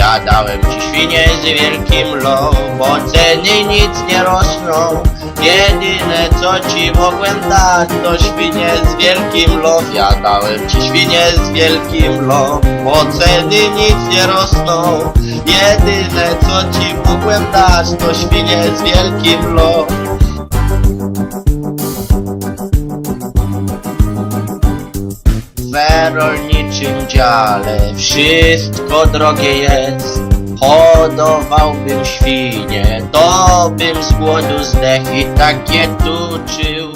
Zjadałem ci świnie z wielkim low, bo ceny nic nie rosną. Jedyne co ci mogłem dać to świnie z wielkim low. Zjadałem ci świnie z wielkim low, bo ceny nic nie rosną. Jedyne co ci mogłem dać to świnie z wielkim low. W rolniczym dziale wszystko drogie jest. Hodowałbym świnie, to bym z głodu zdechł i takie tuczyłbym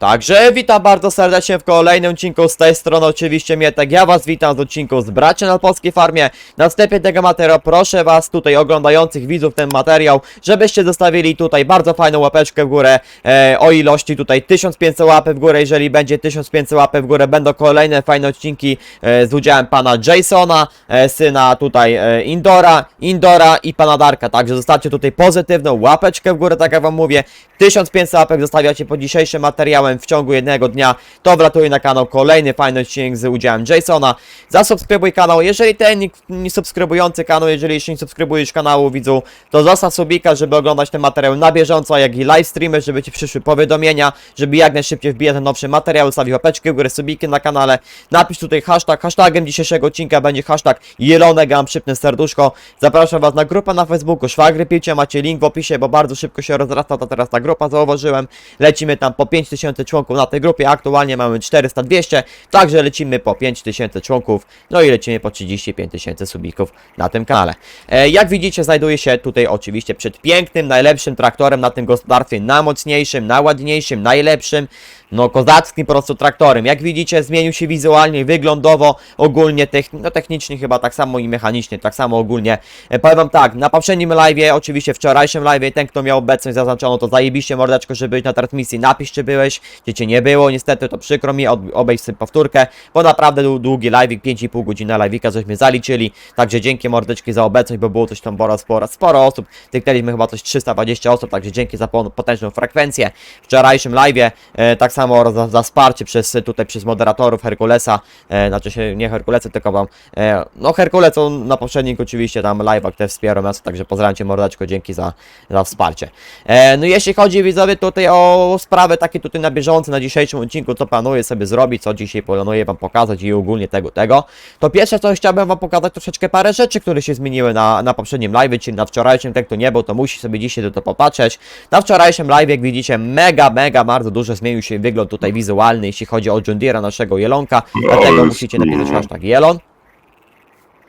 Także witam bardzo serdecznie w kolejnym odcinku z tej strony oczywiście Mietek, ja was witam z odcinku z Bracia na Polskiej Farmie. Na wstępie tego materiału proszę was tutaj oglądających widzów ten materiał, żebyście zostawili tutaj bardzo fajną łapeczkę w górę e, o ilości tutaj 1500 łapy w górę, jeżeli będzie 1500 łapy w górę będą kolejne fajne odcinki e, z udziałem pana Jasona, e, syna tutaj e, Indora, Indora i pana Darka, także zostawcie tutaj pozytywną łapeczkę w górę, tak jak wam mówię, 1500 łapek zostawiacie po dzisiejszym materiałem w ciągu jednego dnia, to wlatuje na kanał kolejny fajny odcinek z udziałem Jasona. Zasubskrybuj kanał, jeżeli ten nie subskrybujący kanał, jeżeli jeszcze nie subskrybujesz kanału widzu, to zostaw subika, żeby oglądać ten materiał na bieżąco, jak i live streamy, żeby ci przyszły powiadomienia, żeby jak najszybciej wbijać ten nowszy materiał, zostawić łapeczkę w górę, subiki na kanale, napisz tutaj hashtag, hashtagiem dzisiejszego odcinka będzie hashtag jelonek, mam szybne serduszko, zapraszam was na grupę na Facebooku, szwagry picie, macie link w opisie, bo bardzo szybko się rozrasta ta teraz ta grupa, zauważyłem, lecimy tam po 5000 członków na tej grupie, aktualnie mamy 400-200, także lecimy po 5000 członków, no i lecimy po 35 tysięcy subików na tym kanale. E, jak widzicie, znajduję się tutaj oczywiście przed pięknym, najlepszym traktorem na tym gospodarstwie, najmocniejszym, najładniejszym, najlepszym, no kozackim po prostu traktorem. Jak widzicie, zmienił się wizualnie, wyglądowo, ogólnie, techni no technicznie chyba tak samo i mechanicznie, tak samo ogólnie. E, powiem wam tak, na poprzednim live'ie, oczywiście wczorajszym live'ie, ten kto miał obecność zaznaczoną, to zajebiście mordeczko, żeby być na transmisji, napisz czy byłeś, cię nie było, niestety to przykro mi, obejrz sobie powtórkę, bo naprawdę długi live'ik, 5,5 godziny live'ika, żeśmy zaliczyli, także dzięki mordeczki za obecność, bo było coś tam sporo, sporo, sporo osób, tyknęliśmy chyba coś 320 osób, także dzięki za potężną frekwencję. W wczorajszym live'ie, e, tak samo za, za wsparcie przez tutaj przez moderatorów Herkulesa, e, znaczy się nie Herkulesa, tylko wam, e, no Herkules on na poprzednim oczywiście tam live'ach też wspierał nas, także pozdrawiam cię mordeczko, dzięki za, za wsparcie. E, no jeśli chodzi widzowie tutaj o sprawy takie tutaj na na dzisiejszym odcinku, co planuję sobie zrobić, co dzisiaj planuję wam pokazać i ogólnie tego, tego, to pierwsze co chciałbym wam pokazać troszeczkę parę rzeczy, które się zmieniły na, na poprzednim live'ie, czyli na wczorajszym, ten kto nie był, to musi sobie dzisiaj do to popatrzeć. Na wczorajszym live, jak widzicie, mega, mega, bardzo dużo zmienił się wygląd tutaj wizualny, jeśli chodzi o John Deere'a, naszego jelonka, dlatego musicie napisać hashtag jelon.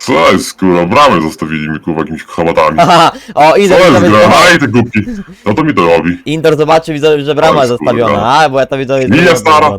Co jest, kurwa, bramę zostawili mi, kurwa, jakimiś chamatami. Haha, o, Co idę, jest, gra? Aj, te głupki. No to mi to robi. Indor zobaczy, widzowie, że brama jest zostawiona, a, bo ja to widzowie... Linia stara.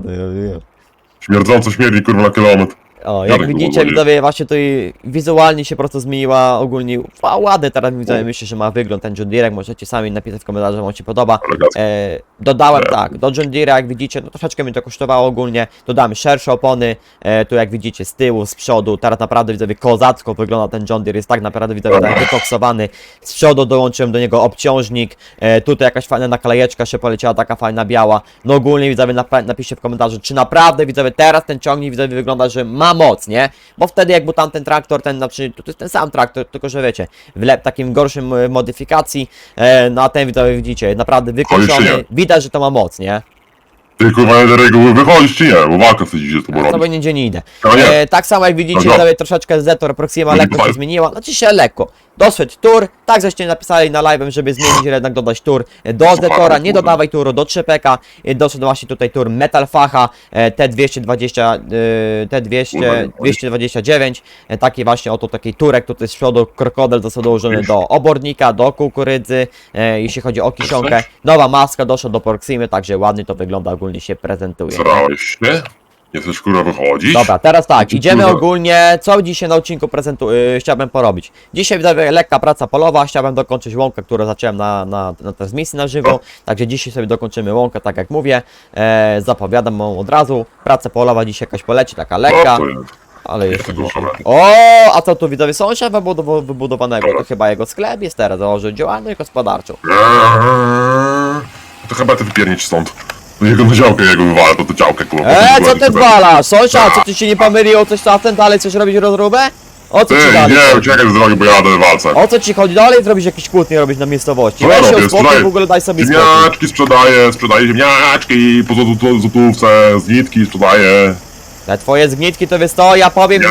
Śmierdząco śmierdzi, kurwa, na kilometr. O, jak widzicie, widzowie, właśnie tutaj wizualnie się po prostu zmieniła ogólnie. A, ładny teraz widzowie, myślę, że ma wygląd ten John Deere, możecie sami napisać w komentarzu, że wam się podoba. Elegancko. E, dodałem Tak. tak, do John Deere, jak widzicie, no troszeczkę mi to kosztowało ogólnie. Dodamy szersze opony, e, tu jak widzicie z tyłu, z przodu. Teraz naprawdę widzowie kozacko wygląda ten John Deere, jest tak naprawdę widzowie tak wykoksowany. Z przodu dołączyłem do niego obciążnik, e, tutaj jakaś fajna naklejeczka się poleciała, taka fajna biała. No ogólnie widzowie napiszcie w komentarzu, czy naprawdę widzowie teraz ten ciągnik widzowie wygląda, że ma moc, nie? Bo wtedy jak był tamten traktor, ten znaczy, to jest ten sam traktor, tylko że wiecie, w lep takim gorszym e, modyfikacji, e, no a ten widzicie, naprawdę nie? widać, że to ma moc, nie? Ty, kurwa, do reguły wychodzisz czy nie? Bo walka chce dzisiaj z tobą sobie robić. nigdzie nie idę. No nie. E, tak samo jak widzicie, Dobra. widzowie, troszeczkę Zetor Proxima No lekko się zmieniła, znaczy się lekko. Doszedł tur, tak żeście napisali na live, żeby zmienić, jednak dodać tur e, do Zetora, nie kurde. dodawaj turu do 3PK, e, doszedł właśnie tutaj tur Metal Facha, e, T220, e, T200, Kurde, 229, e, taki właśnie oto taki turek, tutaj z przodu krokodyl został dołożony do obornika, do kukurydzy, e, jeśli chodzi o kiszonkę, nowa maska doszła do Proximy, także ładnie to wygląda, ogólnie się prezentuje. Zrałeś się? Chcesz, kurwa, wychodzić? Dobra, teraz tak, idziemy kurwa. ogólnie, co dzisiaj na odcinku prezentu yy, chciałbym porobić. Dzisiaj widzowie lekka praca polowa, chciałbym dokończyć łąkę, którą zacząłem na, na, na transmisji na żywo, także dzisiaj sobie dokończymy łąkę, tak jak mówię, e, zapowiadam ją od razu, praca polowa dzisiaj jakaś poleci, taka lekka, O, jest. ale dzisiaj... szalałem. O, a co tu widzowie, sąsiad wybudow- wybudowanego, to chyba jego sklep jest teraz, założył działalność gospodarczą. Eee, To chyba ty wypiernicz stąd. Jego na działkę jego wywala, to to działkę, kurwa. E, potem co ty kurwa, zwalasz? Sąsiad, co ty się nie pomyliło coś czasem, dalej chcesz robić rozróbę? O co Ty, ci dalej? nie, uciekaj z drogi, bo jadę w walce. O co ci chodzi? Dalej zrobić jakieś kłótnie robić na miejscowości. Co Weź się uspokój, Sprzedaję w ogóle daj sobie spokój. Ziemniaczki sprzedaję, sprzedaję ziemniaczki po złotu- złotówce, z nitki sprzedaję. Te twoje zgnitki to wiesz co, ja powiem nie,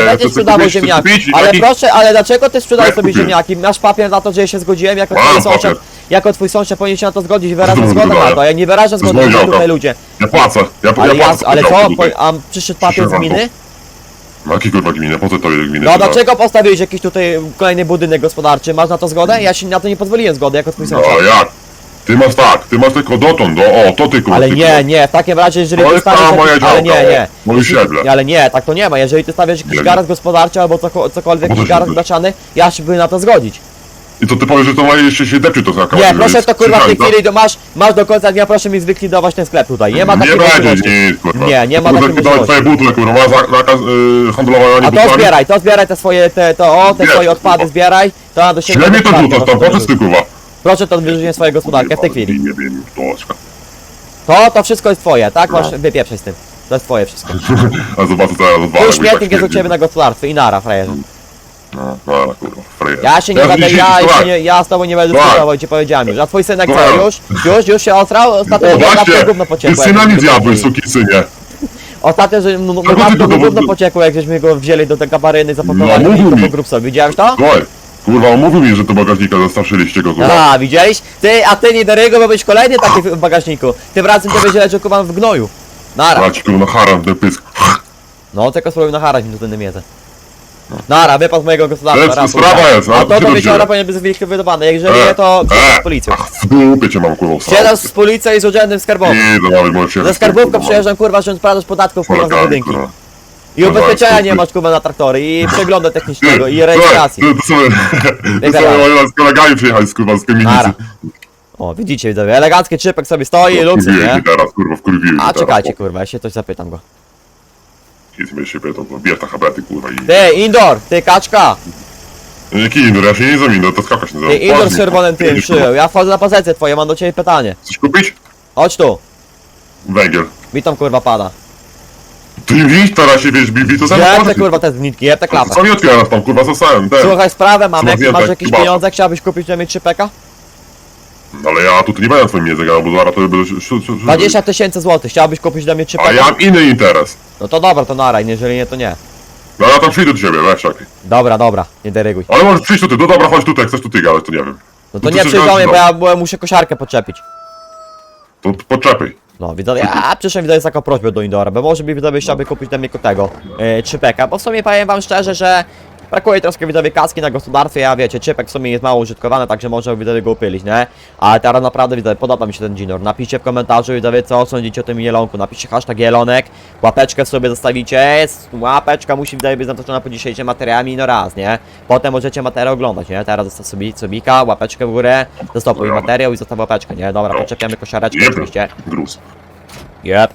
nie będziesz sprzedawał ziemniaki. Ale ziemniaki? proszę, ale dlaczego ty sprzedajesz Ja sobie ziemniaki? Masz papier na to, że ja się zgodziłem, jako Mam twój sąsiad, papier. Jako twój sąsiad powinien się na to zgodzić i wyrażam To zgodę na to, ja nie wyrażam To zgody na działka. tutaj ludzie. Ja płacę, ja, Ale, ja ja, płacę. ale co, po, a przyszedł papier z Przyszedł gminy? No jaki kurwa gminy, po co to jest gminy? No dlaczego postawiłeś jakiś tutaj kolejny budynek gospodarczy? Masz na to zgodę? Ja się na to nie pozwoliłem zgody, jako twój sąsiad. No jak? Ty masz tak, ty masz tylko dotąd, do, o, to ty kurwa. Ale ty, nie, nie, w takim razie, jeżeli To ty jest stawiasz... moja jakiś- ale nie, o, nie. moje siedle. Ale nie, tak to nie ma. Jeżeli ty stawiasz jakiś Nie, garaż gospodarczy albo coko- cokolwiek, No jakiś to garaż blaczany, ja się bym na to zgodzić. I to ty powiesz, że to ma jeszcze się depczy to za kawałek, Nie, proszę to kurwa w tej chwili, to masz, masz do końca dnia, proszę mi zlikwidować ten sklep tutaj. Nie ma Nie takiej będzie możliwości. nic, kurwa. Nie, nie ma Kurwa, takiej daj możliwości. twoje butle, kurwa, ma za- zakaz yy, handlowania A to butlami. zbieraj, to zbieraj te swoje, te, to, o, te Nie, swoje odpady kurwa. zbieraj, to na do siebie. Źle mnie to gospodarkę rzucasz tam, masz proszę ty, kurwa. Proszę to wyrzucić swoje gospodarkę w tej chwili. Nie wiem, toczka. To, to wszystko jest twoje, tak? No. Masz, wypieprzaj z tym. To jest twoje wszystko. A zobaczę co ja rozwalę. Twój i śmietnik tak jest u ciebie na gospodarstwie i nara, frajerze. No, no, kurwa, frejer. Ja się nie będę, dzisiaj- ja, się nie, ja z tobą nie będę Tak. dyskutował, ci powiedziałem już. A twój synek co, Tak. już? Już, już się osrał? Ostatnio, O że właśnie, gówno ty pociekło. syna jak mi żeśmy zjadłeś, go wzięli. sukisynie. Ostatnio, że no, no, Czego ty naprawdę go- gówno pociekło, jak żeśmy go wzięli do tej kabaryny, zapakowali No, i mówił to mi. po sobie. Widziałeś to? Słuchaj, kurwa, on mówił mi, że do bagażnika zostawszyliście go, kurwa. A, widziałeś? Ty, a ty nie Darygo, bo być kolejny taki w w bagażniku. Tym razem to będzie leżał kuban w gnoju. Nara. Brać, kurwa, na haram, ten pysk. No, tylko spróbuj nacharać mi tutaj na miedzę. Nara, wypad z mojego gospodarstwa. To jest- raz, sprawa kurwa. jest, A to ty do to wieczora wziąłeś. powinien być zlikwidowane. Jeżeli nie, to przyjadę z policją. Ach, w dupie cię mam, kurwa, w Przyjadę z policją i z urzędem skarbowym. Nie, to nawet możesz się... Ze skarbówką przyjeżdżam, kurwa, żeby sprawdzać podatków, kurwa, za budynki. I ubezpieczenia nie masz, kurwa, na traktory, i przeglądu technicznego, i rejestracji. To, to sobie, to sobie z kolegami przyjechali z, kurwa, z kamienicy. O, widzicie, widzowie, elegancki czypek sobie stoi, Wkurwiłem nie? teraz, kurwa, wkurwiłem A czekajcie, kurwa, ja się coś zapytam go. Mnie się pytał, to bierz ta habety, kurwa, i... Ty, Indoor, ty kaczka! Jaki indoor? Ja się nie znam indoor, to skakać nie znam. Ty, Indoor z czerwonym tym szyją. Ja wchodzę na pozycję twoje, mam do ciebie pytanie. Chcesz kupić? Chodź tu, Węgiel. witam kurwa pada. Ty mi widzisz, teraz się wiesz, Bibi, to Jeb samo te kurwa te znitki, jeb te klapę. Co mi otwierasz tam, kurwa, zostałem, ten. Słuchaj, sprawę mam, jak masz jakieś pieniądze, chciałbyś kupić na mnie 3 peka? Ale ja tu nie będę twoim językiem, bo zaraz to by... 20 tysięcy złotych, chciałbyś kupić dla mnie 3 A ja mam inny interes. No to dobra, to naraj, jeżeli nie, to nie. No ja tam przyjdę do ciebie, weź czekaj. Dobra, dobra, nie deryguj. Ale możesz przyjść tutaj, no dobra, chodź tutaj, chcesz tutaj gadać, to nie wiem. No to No to nie się przyjdź do mnie, bo ja, bo ja muszę kosiarkę podczepić. To poczepaj. No, widzę, ja przyszedłem widać taką prośbę do Indora, bo może by widzowie chciałby kupić dla mnie tego yy, 3 peka, bo w sumie powiem wam szczerze, że brakuje troszkę widzowie kaski na gospodarstwie, ja wiecie, czypek w sumie jest mało użytkowany, także można widzowie go upylić, nie? Ale teraz naprawdę widzowie, podoba mi się ten Ginor, napiszcie w komentarzu widzowie co sądzicie o tym jelonku, napiszcie hashtag jelonek, łapeczkę sobie zostawicie, łapeczka musi widzowie być zatoczona po dzisiejszym materiałami, no raz, nie? Potem możecie materiał oglądać, nie? Teraz zostaw sobie subika, łapeczkę w górę, zastopuj materiał i zostaw łapeczkę, nie? Dobra, podczepiamy kosiareczkę Nie oczywiście. Gruz. Yep.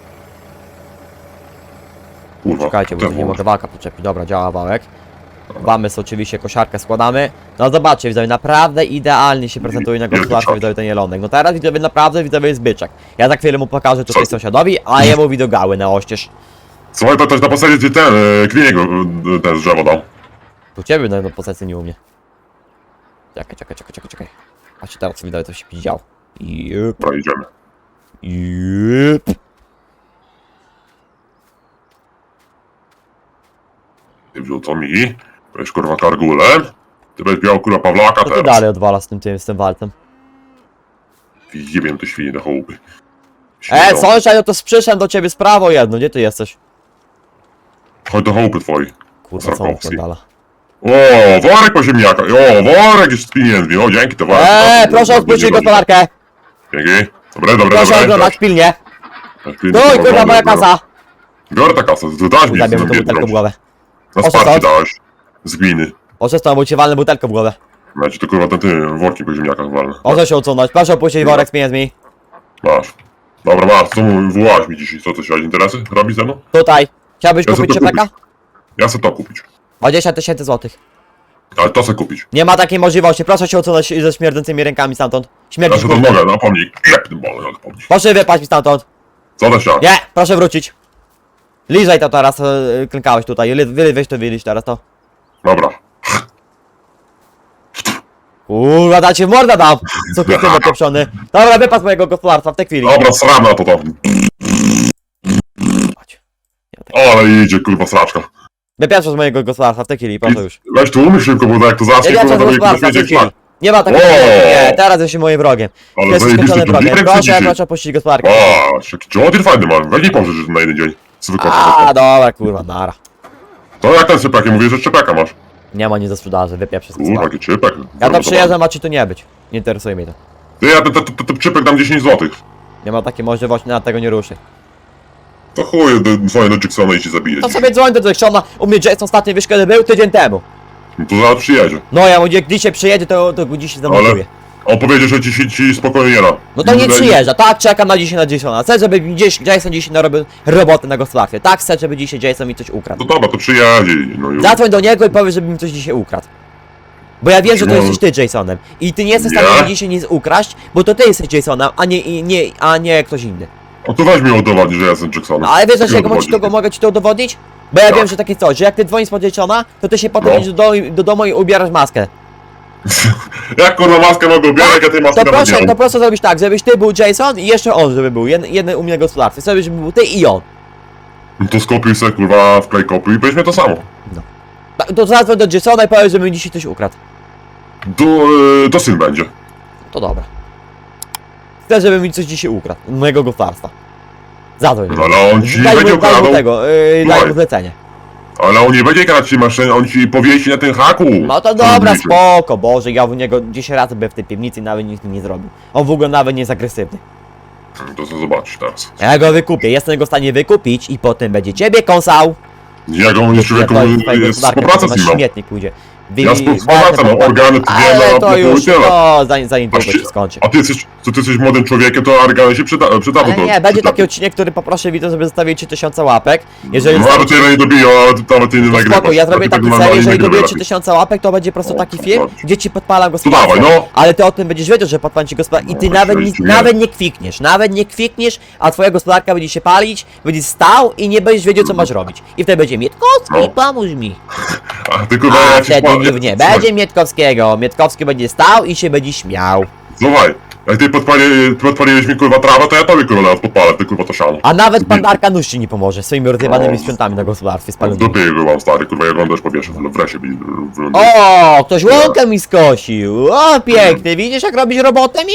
Kurwa. Czekajcie, bo tu nie mogę walka podczepić. Dobra, działa wałek. Wamy oczywiście koszarkę składamy. No zobaczcie, widzowie, naprawdę idealnie się prezentuje na gospodarce widzowie ten jelonek. No teraz widzowie naprawdę widzowie jest byczek. Ja za chwilę mu pokażę tutaj Co? sąsiadowi, a jemu widogały na oścież. Słuchaj, to też na posadzie ten, e, kliniego, e, ten z drzewo dał. Tu ciebie na no, posesji nie umie. Czekaj, czekaj, czekaj, czekaj, czekaj. Patrzcie teraz co widzowie to się widział. Jep, Dobra, idziemy. jep. Ty wziął co mi? Weź kurwa kargulę. Ty weź biał kurwa Pawlaka Co ty teraz. dalej odwala z tym, tym, z tym walcem? Jebiem te świnie na chałupy. E, sąsiad, ja to przyszedłem do ciebie sprawo jedno, gdzie ty jesteś? Chodź do chałupy twojej. Kurwa, co on Sarkowski. dala? O, worek po ziemniakach. O, worek jest z pieniędzmi. O, dzięki te worek. Eee, proszę odpuścić gospodarkę! Dzięki. Dobre, dobre, Proszę dobre. oglądać pilnie! Tak, No i kurwa moja kasa! Biorę ta kasa, to dasz mi na mu tą butelkę w głowę. Na O, co, wsparcie co? dałeś. Z gminy. Oczę to, bo ci walnę butelkę w głowę. Ja ci to kurwa ten ty, worki po ziemniakach walne. Oczę się odsunąć, proszę opuścić worek z pieniędzmi. Masz. Dobra, masz, co mu mi dzisiaj? Co, coś interesy? Robisz ze mną? Tutaj. Chciałbyś Ja kupić to czepeka? Ja chcę to kupić. 20 tysięcy złotych. Ale to chcę kupić. Nie ma takiej możliwości, proszę się odsunąć ze śmierdzącymi rękami stamtąd. Ja Śmierdzisz chcę to kurde. mogę, na pomnik. Klep tym bolem, jak pomnik. Proszę wypaść mi stamtąd. Co to się? Nie, proszę wrócić. Lizaj to teraz, e, klękałeś tutaj. Ly- Wy, weź to wyliś teraz to. Dobra. Kurwa, dacie w mordę dam! Co ty tym napieprzony? Dobra, wypad z mojego gospodarstwa w tej chwili. Dobra, sram na to. Chodź. Ja tak- Ale idzie, kurwa, sraczka. Wypieprzasz z mojego gospodarstwa w tej chwili, proszę już. Weź tu umyśl szybko, bo jak to zacznie, Nie kurwa, wypieprzasz z to gospodarstwa w tej będzie chwili. Nie ma takiego... O! Nie, teraz jesteś moim wrogiem. Ale Jesteś zajebisty skończony wrogiem. Proszę, dzisiaj. proszę opuścić gospodarkę. O, jaki Jodir fajny mam. Weź nie pożycz na jeden dzień. Wykończysz A, dobra, kurwa, nara. To jak ten sypek? Ja mówię, że szczepeka masz. Nie ma nic do sprzedaży, wypieprzę z Kurwa, jaki czypek. Ja to przyjeżdżam, a ci tu nie być. Nie interesuje mnie to. Ty, ja ten, ten, ten, ten czypek dam 10 złotych. Nie ma takiej możliwości, na tego nie ruszy. To chuj, do- dzwonię do Jacksona i ci zabiję. To sobie dzwoń do Jacksona, u mnie Jackson ostatnio wiesz kiedy był? Tydzień temu. To zaraz przyjedzie. No ja mówię, gdy się przyjedzie, to, to go dzisiaj zamontuję. On powiedział, że ci, ci, ci spokojnie nie da. No to nie przyjeżdża, tak czekam na dzisiaj na Jasona. Chcę, żeby mi gdzieś Jason dzisiaj narobił robotę na gospodarstwie. Tak chcę, żeby dzisiaj Jason mi coś ukradł. To dobra, to przyjedzie. No już. Zadzwoń do niego i powiedz, żeby mi coś dzisiaj ukradł. Bo ja wiem, że to No. jesteś ty Jasonem. I ty nie jesteś w Nie? stanie mi dzisiaj nic ukraść, bo to ty jesteś Jasonem, a nie, i- nie, a nie ktoś inny. O to weź mi udowodnić, że ja jestem Jacksonem. No, ale wiesz dlaczego Udowodnij. ci to, mogę ci to udowodnić? Bo ja Tak. wiem, że takie coś, że jak ty dzwonisz pod Jasona, to ty się potem No. idziesz do, do domu i ubierasz maskę. Jak kurwa maskę mogę ubierać, ja tej maski To nawet proszę, nie to mam? proszę zrobić tak, żebyś ty był Jason i jeszcze on, żeby był. Jeden, jeden u mnie gospodarstwie. Sobie, żeby był ty i on. No to skopiuj sobie kurwa wklej kopiuj i weźmie to samo. Tak, To zadzwoń do Jasona i powiedz, żeby mi dzisiaj coś ukradł. To, yy, to syn będzie. To dobra. Chcę, żeby mi coś dzisiaj ukradł. Mojego gospodarstwa. Zadzwoń. No ale on ci Daj będzie mu, daj mu ukradał. tego, yy, daj mu zlecenie. Ale on nie będzie kradł ci maszyn, on ci powiesi na tym haku. No to dobra, spoko, Boże, ja u niego 10 razy byłem w tej piwnicy i nawet nic mi nie zrobił. On w ogóle nawet nie jest agresywny. To co zobaczysz teraz. Ja go wykupię, jestem go w stanie wykupić i potem będzie ciebie kąsał. Jak on jest człowieku, Ja to jest twojego jest gospodarka, współpraca z nim. mam. śmietnik pójdzie. Wy- Ja współpracę, mam organy, Ale a to już, to zanim, zanim długo się skończy. A ty jesteś, co ty jesteś młodym człowiekiem, to organy się przyda, przyda Ale to. nie, będzie taki odcinek, który poproszę widzę, żeby zostawił 3000 łapek. Jeżeli No ale ty nie dobiją, ale ty nawet nie nagrywasz. spoko, ja zrobię tak taki serię, jeżeli dobiję lepiej. 3000 łapek, to będzie po prostu O, taki film, gdzie ci podpalam To dawaj, no. Ale ty o tym będziesz wiedział, że podpalam ci gospodarkę i ty No, nawet, nie, oczywiście. nawet nie kwikniesz, nawet nie kwikniesz, a twoja gospodarka będzie się palić, będzie stał i nie będziesz wiedział, co masz robić. I wtedy będzie Mietkowski, No. pomóż mi. A ty kurwa, A ja ci wtedy powiem- nie, nie Słuchaj, będzie Mietkowskiego. Mietkowski będzie stał i się będzie śmiał. Słuchaj, jak ty podpali, podpaliłeś mi kurwa trawę, to ja tobie kurwa nawet podpalę, ty kurwa to siano. A nawet pan Arkanusz ci nie pomoże swoimi rozjebanymi No. sprzętami na gospodarstwie W spalonymi. dupie jego mam stary, kurwa, jak też powieszę, ale w lesie mi O, ktoś łąkę mi skosił. O, piękny. Widzisz, jak robisz robotę mi?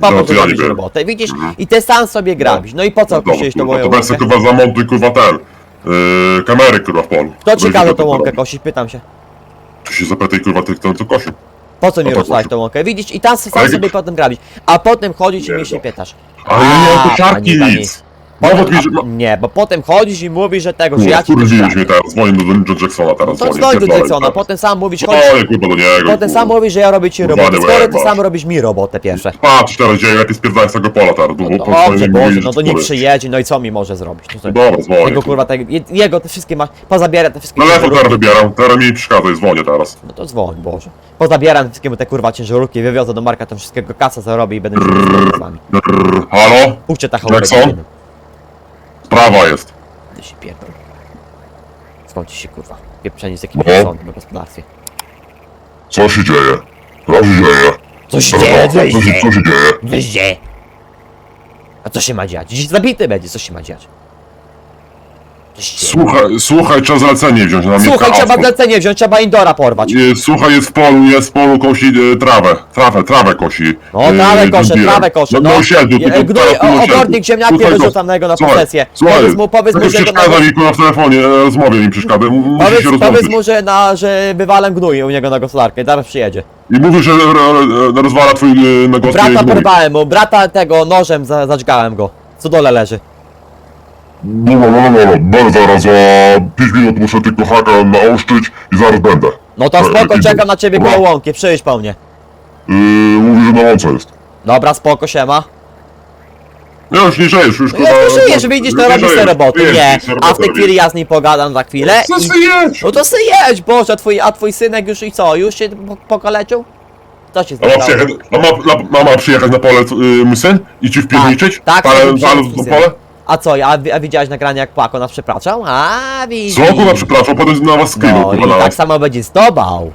No, Papo, to ty ja robisz wiem. robotę. Widzisz? I ty sam sobie grabisz. No i po co Dobra, kosiłeś tą moją to weź sobie łąkę? kurwa zamontuj kurwa ten, yy, kamery kurwa w polu. Kto ci kazał tą co łąkę kosić? Pytam się. Tu się zapytaj kurwa tych, ten co kosił. Po co mi No to tą łąkę? Widzisz? I tam sam Ale- sobie potem grabisz. A potem chodzisz i Nie, mnie się pytasz. Ale ja nie mam A, nic. Nawet mi, że... a, nie, bo potem chodzisz i mówisz, że tego, że ja ci kurwiłeś coś mnie teraz, dzwonię do, Jacksona teraz, To dzwoń do Jacksona, teraz. potem sam mówisz, chodź. Dzwonię kurwa do niego. Potem sam mówisz, że ja robię ci robotę. nie Skoro ty łeb, sam masz. robisz mi robotę pierwsze. Patrz teraz dzieje, lepiej spierdalaj z tego pola teraz. bo- bo- No bo- dobrze, bo- Boże, bo- no to nie przyjedzie, no i co mi może zrobić? No to- Dobra, dzwonię. Jego kurwa, te, je- jego te wszystkie ma, pozabierę te wszystkie Telefon teraz ciężarówki. wybieram, teraz mi nie przeszkadzaj, dzwonię teraz. No to dzwoń, Boże. Pozabieram wszystkiemu te kurwa ciężarówki, wywiozę do Marka, tam wszystkiego kasa zarobię i będę się z wami. Brrr, Halo? Puśćcie ta chałupę. Jackson? Sprawa jest. Ty się pierdol. Skąd ci się kurwa? Pieprzenie z No. jakimś sądem na gospodarstwie. Co się dzieje? Co się dzieje? Co się dzieje? Co się się, dzieje? co się dzieje? Co się dzieje? A co się ma dziać? Dziś zabity będzie, co się ma dziać? Słuchaj, słuchaj, trzeba zlecenie wziąć na mnie. Słuchaj, trzeba zlecenie wziąć, trzeba Indora porwać. Słuchaj, jest w polu, jest w polu, kosi e, trawę. Trawę, trawę kosi. No, e, trawę koszę, John Deere. trawę koszę, No, no. no siedmiu, Je- tylko Gnój, teraz tu o- na siedmiu. obornik ziemniaki Słuchaj, wyrzucam na jego na słuchaj, posesję. Słuchaj, Powiedz mu, powiedz mu, nie że to przeszkadza mi kurwa w telefonie, e, rozmowie mi przeszkadza. m- Musi Powiedz, się powiedz rozłączyć. mu, że, na, że wywalam gnój u niego na gospodarkę, zaraz przyjedzie. I mówi, że e, e, rozwala twój e, na głos Brata gnój. porwałem mu, brata tego nożem za, zadźgałem go. Co dole leży. No, no, no, no, no, no, zaraz za 5 minut muszę tylko haka naoszczyć i zaraz będę. No to spoko, e, czekam na ciebie koło łąki, przyjdź po mnie. Yy, mówi, że na łące jest. Dobra, spoko, siema. Nie, już nie żyjesz, już No jak ty żyjesz, widzisz, to robisz te roboty, nie. A w tej chwili ja z nim pogadam za chwilę Co i... ty jedź? No to sobie jedź, Boże, twój, a twój synek już i co, już się po, pokaleczył? Co się A ma stało? przyjechać, a ma, ma, ma, ma przyjechać na pole y, mój syn i ci wpierniczyć? tak, Palę, żeby palę przyjechać do twój pole? A co, a, a widziałeś nagranie jak płakał nas przepraszał? A widzisz. Co kurwa, przepraszam, potem na was screenu, No i kurwa, na tak was. samo będzie z tobą.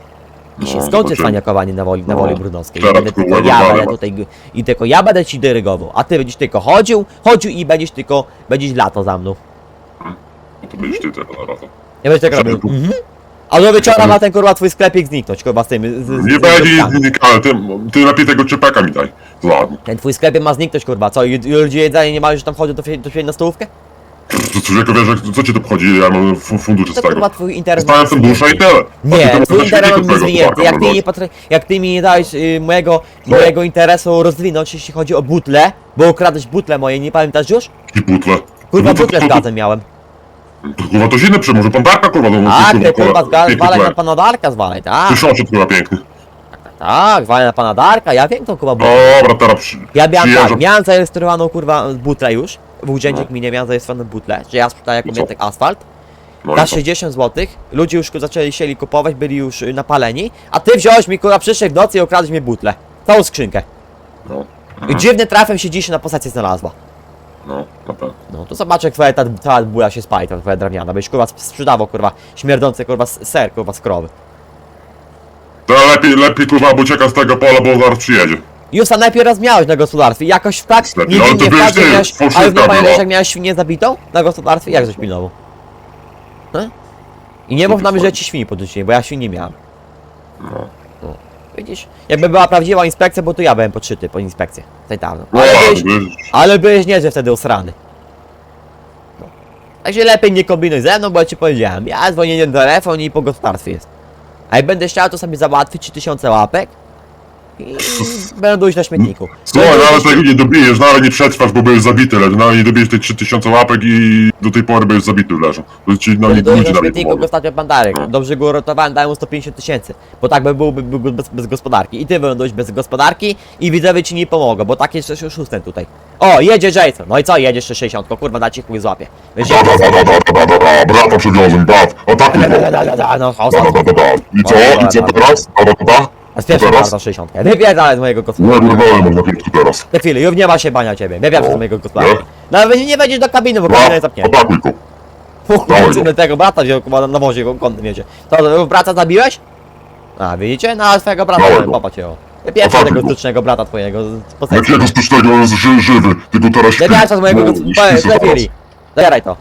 I się No, skończy zobaczymy. cwaniakowanie na woli, na No. woli brudnowskiej. Teraz będę tylko kurwa, ja będę tutaj, i tylko ja będę ci dyrygował, a ty będziesz tylko chodził, chodził i będziesz tylko, będziesz lato za mną. No to będziesz ty teraz na razie. Ja będę tak robił. Mhm. A do wieczora ma ten kurwa twój sklepik zniknąć, kurwa z tym. Z, z, Nie z, będzie nic, ale ty, ty lepiej tego czepeka mi daj. Ładnie. Ten twój sklepik ma zniknąć, kurwa. Co, i, i ludzie jedzenie nie mają, że tam chodzą do, fie- do święta na stołówkę? To człowieku wiesz, co ci to obchodzi, ja mam fu- fundusze z To tego. kurwa twój interes. Dostałem fundusze i tyle. A ty Nie, to twój interes twojego zwinięty. chłopaka Jak ty, nie potra- jak ty mi nie dałeś y, mojego, mojego interesu rozwinąć, jeśli chodzi o butle, bo ukradłeś butle moje, nie pamiętasz już? I butle. Kurwa, No butle z gazem miałem. To- Kurwa, to inny może pan Darka kurwa, to A, ty kurwa, kurwa, z ga- piękny zwalaj na pana Darka, zwalaj, tak. Szociet kurwa piękny. Tak, zwalaj na pana Darka, ja wiem tą kurwa butlę. Dobra, teraz przy, Ja miałem przyjeżdżam. tak, miałem zarejestrowaną kurwa butlę już. W urzędzie gminie miałem zarejestrowaną butlę, że ja sprzedaję jako I co? miętek asfalt. No i Za co? 60 zł. Ludzie już zaczęli chcieli kupować, byli już y, napaleni. A ty wziąłeś mi kurwa przyszedł w nocy i okradłeś mi butlę. Całą skrzynkę. No, I dziwny trafem się dziś na postaci znalazła. No, na pewno. No to zobacz jak ta, ta buja się spali, ta twoja drewniana. Byś kurwa sprzedawał kurwa śmierdzący kurwa ser kurwa z krowy. To lepiej, lepiej kurwa, bo ucieka z tego pola, bo zaraz przyjedzie. Już najpierw raz miałeś na gospodarstwie. Jakoś tak nie ale to nie byłeś wpadł, ty, miałeś, fałszywka ale nie pamiętasz była. jak miałeś świnię zabitą na gospodarstwie? Jak żeś pilnował? He? I nie mów nam, że ci świni podrzucili, bo ja świni nie miałem. No. Widzisz? Jakby była prawdziwa inspekcja, bo to ja byłem podszyty po inspekcję. Tutaj dawno. No, Ale byłeś, ale byłeś niezły wtedy osrany. No. Także lepiej nie kombinuj ze mną, bo ja ci powiedziałem. Ja dzwonię na telefon i po gospodarstwie jest. A jak będę chciał, to sobie załatwić 3000 łapek i dojść na śmietniku. Słuchaj, nawet tego nie dobijesz, nawet nie przetrwasz, bo byłeś zabity, leży. Nawet nie dobijesz tych 3000 łapek i do tej pory byłeś zabity leżą. To ci no, nie ludzie na śmietniku pomogą. ostatnio pandarek. Dobrze go rotowałem, dałem mu 150 tysięcy. Bo tak by byłby był bez, bez gospodarki. I ty wylądujesz bez gospodarki i widzowie ci nie pomogą, bo tak jest też szóstem tutaj. O, jedzie Jason. No i co, jedziesz jeszcze 60, kurwa, da ci chuj złapie. Wiesz, Da, da, da, da, da, da, da, da, brata przywiozłem, brat, atakuj go. da, da, da, da, da, no, Da, chaos. da, da, da. I co? I co teraz? Da, da, da, da? A spieszę teraz? za 60. Wypierdalaj z mojego gospodarki. Nie, wyrwałem można krótko teraz. Te chwili, już nie ma się bania ciebie. Wypierdalaj z mojego gospodarki. Nawet nie wejdziesz do kabiny, bo kabina jest zamknięta. atakuj go. Na tego brata wziął chyba na- na wozie go kątem wiecie. To brata zabiłeś? A widzicie? No swojego brata Dawaj go. popatrz ją. Pierwszy tego go. stycznego brata twojego z. Jakiego ży, żywy, tylko teraz śpi. Wypierdalaj z mojego No. Zabieraj to.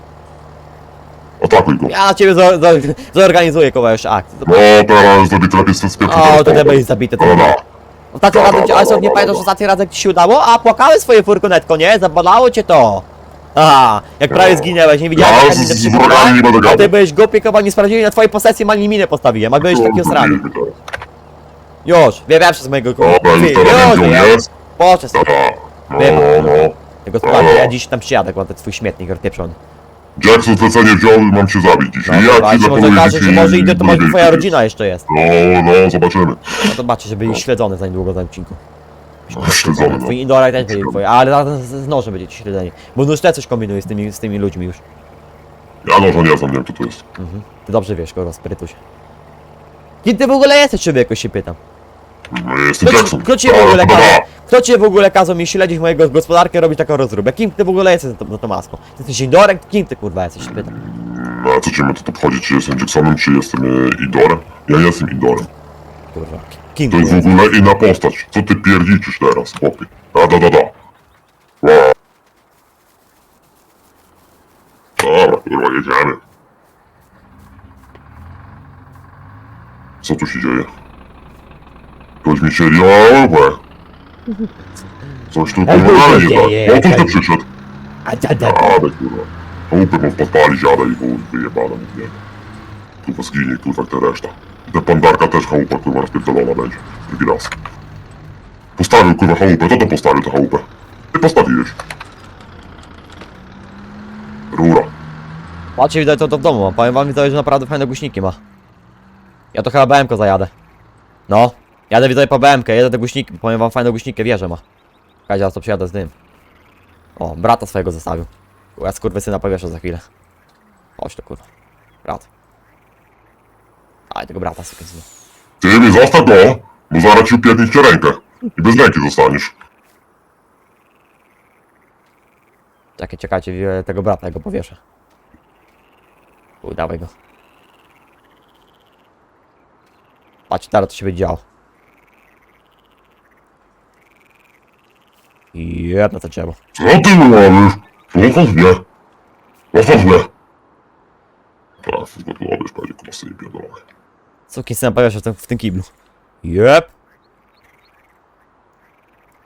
Atakuj go. Ja ciebie zo- zo- zorganizuję koło jeszcze akt. No, teraz zabity lepiej z. O, to ty byłeś zabity. No, no. Ostatni raz, cię- ale co, nie pamiętasz, że ostatni raz jak ci się udało? A, płakałeś swoje furgonetko, nie? Zabolało cię to. Aha, jak prawie zginęłeś, nie widziałem Ja jak z- z wrogami nie będę A ty gadał. byłeś głupi, chyba nie sprawdzili na twojej posesji, mali minę postawiłem, a byłeś taki osrany. Już, wiem z mojego Dobra, Ty, już teraz wiem, nie? jest. Poczekaj sobie. No, Wiem. no. Tego gospodarza, ja dziś tam przyjadę, kładę twój śmietnik rozpieprzony. Jackson zlecenie wziął, mam cię zabić No dzisiaj. dobra, Jak a ci ci może okaże, że może idę, to może drugiej twoja rodzina jeszcze jest. No, no, zobaczymy. No zobaczysz, że byli śledzony za niedługo na odcinku. No, Śledzony, no. Indorek też będzie twój, ale z z nożem będziecie śledzeni. Bo nóż też coś kombinuje z tymi, z tymi ludźmi już. Ja noża nie znam, nie wiem kto to jest. Ty dobrze wiesz, kurwa, spirytusie. Kim ty w ogóle jesteś, człowieku, się pytam. No, jestem Kto, Jackson. kto cię w ogóle kazał, kto cię w ogóle kazał mi śledzić mojego gospodarkę, robić taką rozróbę? Kim ty w ogóle jesteś za, to, za maską? Ty jesteś indorek? Kim ty, kurwa, jesteś, pytam. No, a co cię ma to obchodzi, czy jestem Jacksonem, czy jestem e, Idorem? Ja jestem Idorem. Kurwa, kim To ty jest w jesteś? ogóle inna postać. Co ty pierdziczysz teraz, chłopie? Da, da, da, da. Wow. Dobra, kurwa, jedziemy. Co tu się dzieje? Ktoś mi się riałe. Coś tu A tu się dzieje, da. O, tu jakaś- ty przyszedł. A, da, da, Jadę, kurwa. Chłopy mu podpali dziada i chuj, wyjebana mu nie. Kurwa zginie, kurwa, jak ta reszta. I ta pandarka też chałupa, kurwa, rozpierdolona będzie. Drugi raz. Postawił, kurwa, chałupę. Kto to postawił, tę chałupę? Ty postawiłeś. Rura. Patrzcie, widać to, to w domu mam. Powiem wam, widzowie, że naprawdę fajne głośniki ma. Ja to chyba BMK zajadę. No. Jadę widzowie po BMK, jedę te głośniki. Powiem wam, fajne głośniki, wierzę ma. Zaraz to przyjadę z tym. O, brata swojego zostawił. Ja skurwysyna powieszę za chwilę. Chodź to kurwa. Brat. Ale tego brata sobie znowu. Ty mi zostaw go, bo zaraz ci upierdnicie rękę. I bez ręki zostaniesz. Czekaj, czekajcie, tego brata, jego powieszę. Uj, dawaj go. Patrz, teraz co się będzie działo. Jedno to drzewo. Co ty robisz? Zostaw mnie. Zostaw mnie. Teraz go tu robisz, panie kurwa, sobie pierdolę. Co kiedy pojawia się w tym, w tym kiblu? Jep.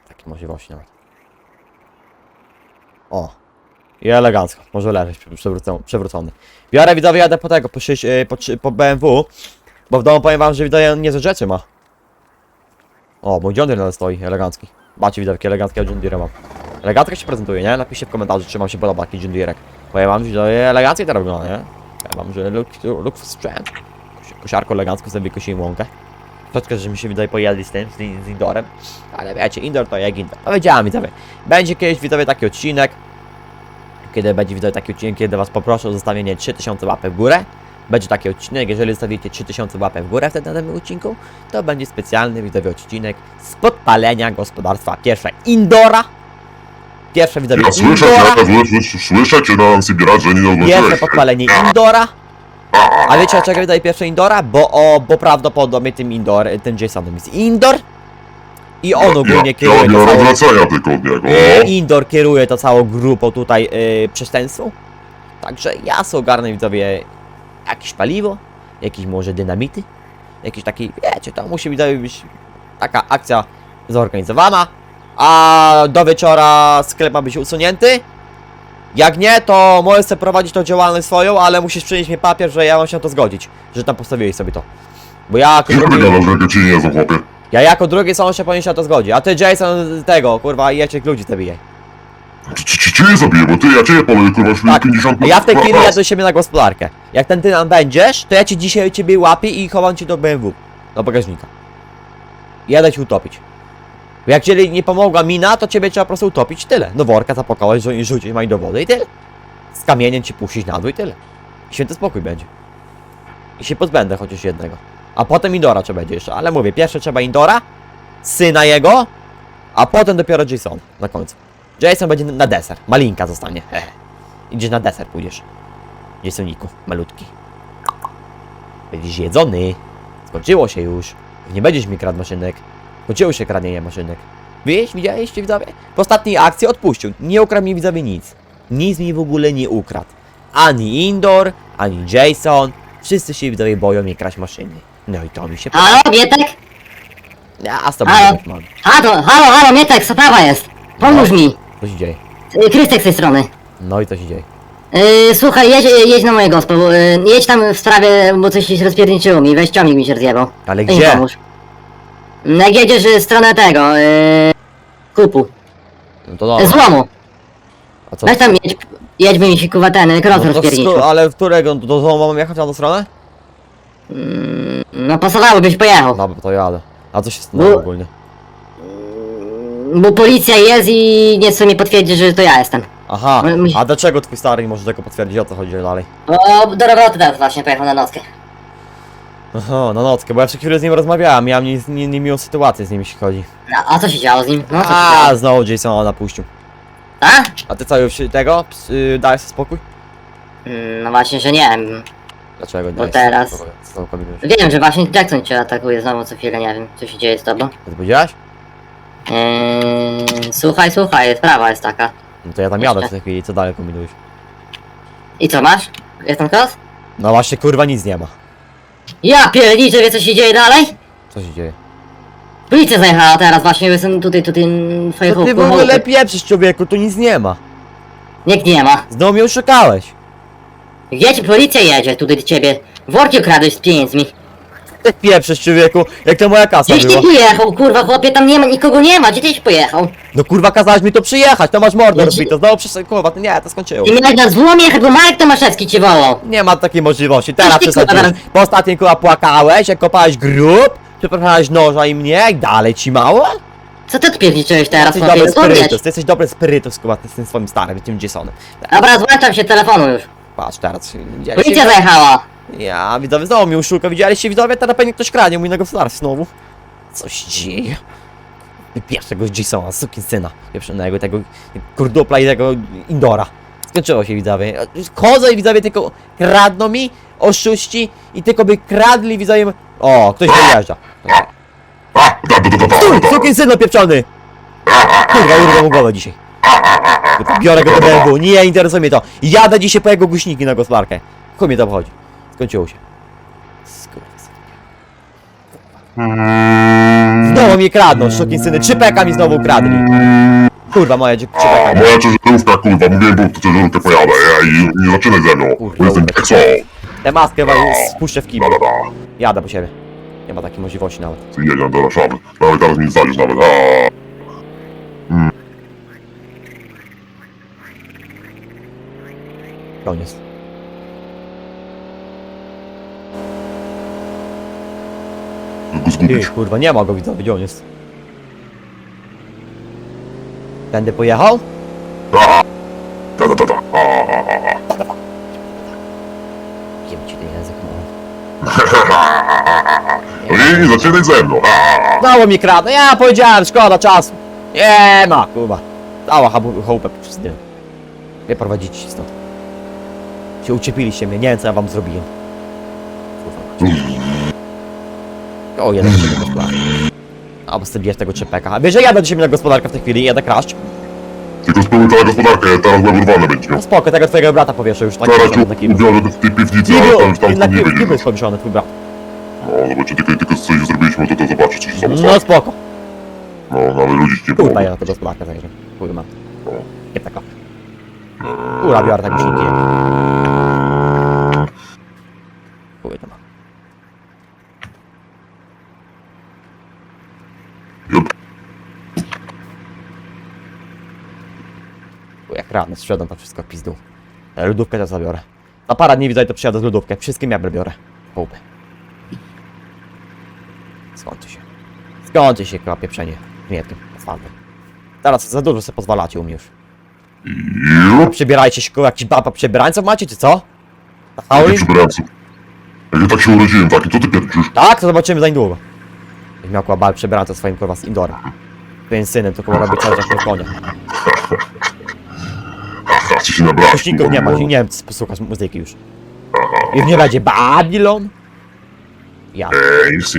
Takie możliwości nawet. O. I elegancko. Może leżeć prze- przewrócony. przewrócony. Biorę widzowie, jadę po tego, po, szyś, y, po, po BMW. Bo w domu powiem wam, że widzowie niezłe rzeczy ma. O, mój Deere nadal stoi, elegancki. Macie widzowie, jakie eleganckie John Deere mam. Elegancko się prezentuje, nie? Napiszcie w komentarzu, czy wam się podoba taki John Deere. Powiem wam, że widzowie, eleganckie to wygląda, nie? Powiem wam, że look, look sprzęt. Kosiarko elegancko sobie wykosiłem łąkę. Troszkę, że mi się wydaje pojadli z tym, z, z. Ale wiecie, Indor to jak Indor. Powiedziałem widzowie. Będzie kiedyś widzowie taki odcinek. Kiedy będzie widzowie taki odcinek, kiedy was poproszę o zostawienie 3000 łapek w górę. Będzie taki odcinek, jeżeli zostawicie 3000 łapek w górę wtedy na tym odcinku, to będzie specjalny widzowie odcinek z podpalenia gospodarstwa. Pierwsze Indora. Pierwsze widzowie Ja słyszę Indora. cię, słyszę, słyszę cię na Sybirać, że nie Pierwsze podpalenie Indora. A wiecie dlaczego wydaje pierwsze Indora? Bo, o, bo prawdopodobnie tym Indor, tym Jasonem jest Indor. I on ogólnie ja, ja kieruje to biorę całą, tylko od niego. e, no. Indor kieruje to całą grupą tutaj e, przestępstwą. Także ja sobie ogarnę widzowie jakieś paliwo, jakieś może dynamity, jakieś taki, wiecie, to musi być taka akcja zorganizowana. A do wieczora sklep ma być usunięty. Jak nie, to możesz sobie prowadzić tą działalność swoją, ale musisz przynieść mi papier, że ja mam się na to zgodzić, że tam postawiłeś sobie to. Bo ja jako drugi, ci nie są chłopie. ja jako drugi są się powinien się na to zgodzić, a ty Jason tego, kurwa, jeciek ludzi zabijaj. Cię zabiję, bo ty, ja cię powiem, kurwa, już Tak, 50 A ja w tej chwili jadę do siebie na gospodarkę. Jak ten ty nam będziesz, to ja ci dzisiaj ciebie łapię i chowam ci do BMW. Do bagażnika. I Jadę ci utopić. Bo jak cię nie pomogła mina, to ciebie trzeba po prostu utopić tyle. Do worka zapakować, rzu- rzucić maj do wody i tyle. Z kamieniem ci puścić na dół i tyle. I święty spokój będzie. I się pozbędę chociaż jednego. A potem Indora trzeba będzie jeszcze, ale mówię, pierwsze trzeba Indora, syna jego, a potem dopiero Jason na końcu. Jason będzie na deser, malinka zostanie. Hehe. Idziesz na deser, pójdziesz. Jasoniku, malutki. Będziesz jedzony. Skończyło się już. Nie będziesz mi kradł maszynek. Skończyło się kradnienie maszynek. Wiesz, widzieliście widzowie? W ostatniej akcji odpuścił. Nie ukradł mi widzowie nic. Nic mi w ogóle nie ukradł. Ani Indor, ani Jason. Wszyscy się widzowie boją mi kraść maszyny. No i to mi się podoba. Halo, Mietek? Ja z tobą Halo? mam. Halo, halo, halo, Mietek, sprawa jest. Pomóż mi. Co się dzieje? Y, Krystek z tej strony. No i co się dzieje? Yy, słuchaj, jedź, jedź na moje gospo, bo, yy, jedź tam w sprawie, bo coś się rozpierniczyło mi, weź ciągnik mi się rozjebał. Ale mi gdzie? pomóż. No, Jak jedziesz y, w stronę tego, yy, kupu, No to dobra. złomu. A co? Weź tam jedź, jedź by mi się kuwa ten, kros No to rozpierniczył. ale w którego? Do domu mam jechać na tą stronę? No pasowało, byś pojechał. Dobra, to jadę. A co się stało No. ogólnie? Bo policja jest i nie chce mi potwierdzić, że to ja jestem. Aha, a dlaczego twój stary nie może tego potwierdzić, o co chodzi dalej? O, do roboty teraz właśnie pojechał na nockę. Aha, na nockę, bo ja przed chwilą z nim rozmawiałem, miałem nie, nie, niemiłą sytuację z nim, jeśli chodzi. No, a co się działo z nim? No, co się A, działo? znowu Jasona napuścił. A? A ty co, już tego? Ps, yy, dajesz sobie spokój? Mm, No właśnie, że nie wiem. Dlaczego Bo dajesz teraz-? Co kombinujesz? Wiem, że właśnie Jackson cię atakuje znowu co chwilę, nie wiem, co się dzieje z tobą. Ty powiedziałeś? Eee, słuchaj, słuchaj, sprawa jest taka. No to ja tam jadę w tej chwili, co dalej kombinujesz? I co masz? Jest tam kos? No właśnie, kurwa, nic nie ma. Ja pierniczę, wie co się dzieje dalej? Co się dzieje? Policja zajechała teraz właśnie, jestem tutaj, tutaj, mm, twoje To ty w ogóle pieprzysz, człowieku, tu nic nie ma. Nikt nie ma. Znowu mnie oszukałeś. Gdzie ci policja jedzie tutaj do ciebie? Worki ukradłeś z pieniędzmi. Ty pieprzysz, człowieku, jak to moja kasa Gdzieś była. ty pojechał, kurwa chłopie, tam nie ma, nikogo nie ma, gdzie tyś pojechał? No kurwa, kazałeś mi to przyjechać, to masz mordę ci- rozbite, znowu przez... kurwa, to nie, to skończyło. Ty miałeś na złom jechać, bo Marek Tomaszewski cię wołał. Nie ma takiej możliwości, teraz kurwa, przesadziłeś. Po ostatnim kurwa płakałeś, jak kopałeś grób, przepraszałeś noża i mnie, i dalej ci mało? Co ty odpierniczyłeś teraz, Jesteś chłopie? dobry Zapomnieć. spirytus, ty jesteś dobry spirytus, kurwa, ty z tym swoim starym, tym Jasonem. Dobra, złączam się telefonu już. Patrz, teraz widzieliście... Policja zajechała. Ja, widzowie, znowu mi uszuka, widzieliście widzowie, teraz pewnie ktoś kradnie mój na gospodarstwie znowu. Coś dzieje. Pierwszego Jasona, syna, pieprzonego, tego kurdupla i tego Indora. Skończyło się widzowie. Chodzę i widzowie tylko kradną mi, oszuści i tylko by kradli widzowie. O, ktoś dojeżdża. A, da, da, da, da, da, da. Sukin syn pieprzony! Kurwa, urwę mu głowę dzisiaj. Biorę go do BMW, nie interesuje mnie to. Jadę dzisiaj po jego głośniki na gospodarkę. Chuj mnie to obchodzi. Skończyło się. Skurwysyn. Znowu mnie kradną, szukin syny. Trzypeka mi znowu kradli. Kurwa, moja dzie- trzypeka. Moja ciężarówka, kurwa, mówiłem, bo tę ciężarówkę pojadę, ej, nie zaczynaj ze mną, Kurwa, bo jestem kurwa. Jackson. Tę maskę wa- spuszczę w Da, kibel. da. Jadę po siebie. Nie ma takiej możliwości nawet. Ty jedziemy do Warszawy. Nawet teraz mi nie zdadziesz nawet, a. Koniec. Go Ty, zgubić. kurwa, nie ma go widzowie, gdzie on jest? Tędy pojechał? A, da, da, da, da. A, a, a, Jem ci ten język, no. No nie zaczynaj ze mną. A, Dało mi kradnę, ja powiedziałem, szkoda czasu. Nie ma, kurwa. Dała chabu- chałupę przez nie. Nie prowadzicie stąd. Się uczepiliście mnie, nie wiem co ja wam zrobiłem. Kurwa. O, jeden się tego szkła. A bo sobie bierz tego czepeka. A wiesz, że jadę do siebie na gospodarkę w tej chwili jadę kraść? tylko spróbuj całą gospodarkę, teraz urwany będzie. No spoko, tego twojego brata powieszę już na Teraz cię ubiorę w tej piwnicy, ale tam już tam nie będzie. jest powieszony, twój brat. No, zobaczcie, tylko, tylko coś zrobiliśmy, to to zobaczysz, coś samo No spoko. No, ale ludzi nie Kurwa, było. ja na to gospodarkę zajrzę. Kurwa. Nie taka. Kurwa, biorę tak głośniki. Kurwa. Jup. Rano sprzedam to wszystko w pizdu. E, Lodówkę też zabiorę. Na parę dni widzę, to przyjadę z lodówkę. Wszystkie meble biorę. Połupy. Skończy się. Skończy się chyba pieprzenie. Nie tym, asfaltem. Teraz za dużo sobie pozwalacie u mnie już. Jup. Przebierajcie się koło jakiś baba przebierańców macie, czy co? Na Halloween? ja tak się urodziłem taki, co ty pierdzisz? Tak, to zobaczymy za niedługo. Jak miał kurwa przebrance swoim kurwa z Indorem. Twoim synem, to kurwa robi cały czas konia. Ty się nabrałeś. Głośników nie ma, nie wiem, czy posłuchasz muzyki już. Już nie będzie Babylon. Ja. Ej, si,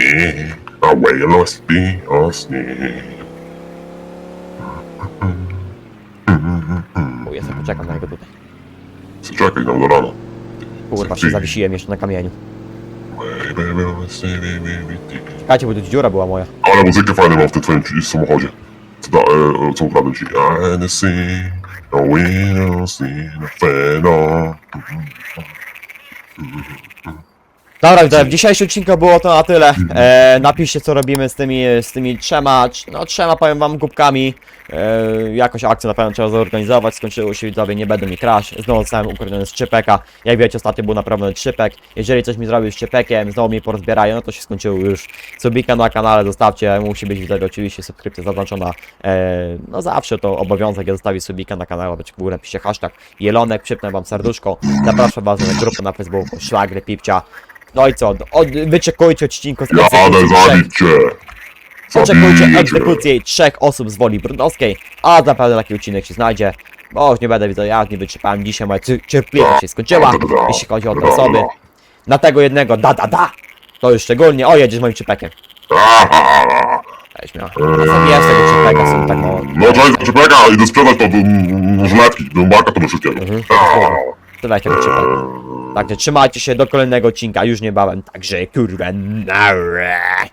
a whale be asleep. Bo ja sobie poczekam na niego tutaj. Czekaj nam do rana. Kurwa, się zawiesiłem jeszcze na kamieniu. Czekajcie, bo tu dziura była moja. Ale muzykę fajną mam w tym twoim samochodzie. Co, da, e, e, co ukradłem ci? I see a windows in a feno. Dobra, widzowie, w dzisiejszym odcinku było to na tyle. E, napiszcie co robimy z tymi, z tymi trzema, no trzema powiem wam kubkami. E, jakoś akcję na pewno trzeba zorganizować. Skończyło się widzowie, nie będę mi crash. Znowu zostałem ukradziony z czypeka. Jak wiecie, ostatnio był naprawdę czypek. Jeżeli coś mi zrobił z czypekiem, znowu mnie porozbierają, no to się skończyło już. Subika na kanale zostawcie, musi być widzowie oczywiście subskrypcja zaznaczona. E, no zawsze to obowiązek jest zostawić subika na kanale, być w górę, piszcie hashtag jelonek, przypnę wam serduszko. Zapraszam was na grupę na Facebooku, szlagry, pipcia. No i co, od, wyczekujcie odcinku z egzekucji trzech, cię. Oczekujcie Zabiję cię. egzekucję trzech osób z woli brudnowskiej, a zapewne taki odcinek się znajdzie. Bo już nie będę widzał, ja nie wytrzymałem dzisiaj, moja cy- cierpliwość się skończyła, jeśli chodzi o te osoby. Na tego jednego da da da, to już szczególnie, o jedziesz moim czypekiem. Weź miał. Czasem jest tego czypeka, są tak mało. No cześć, czepeka, idę sprzedać to do mm, do marka to do wszystkiego. Mhm, Weź tego czypeka. Także trzymajcie się do kolejnego odcinka już niebawem, także kurwa.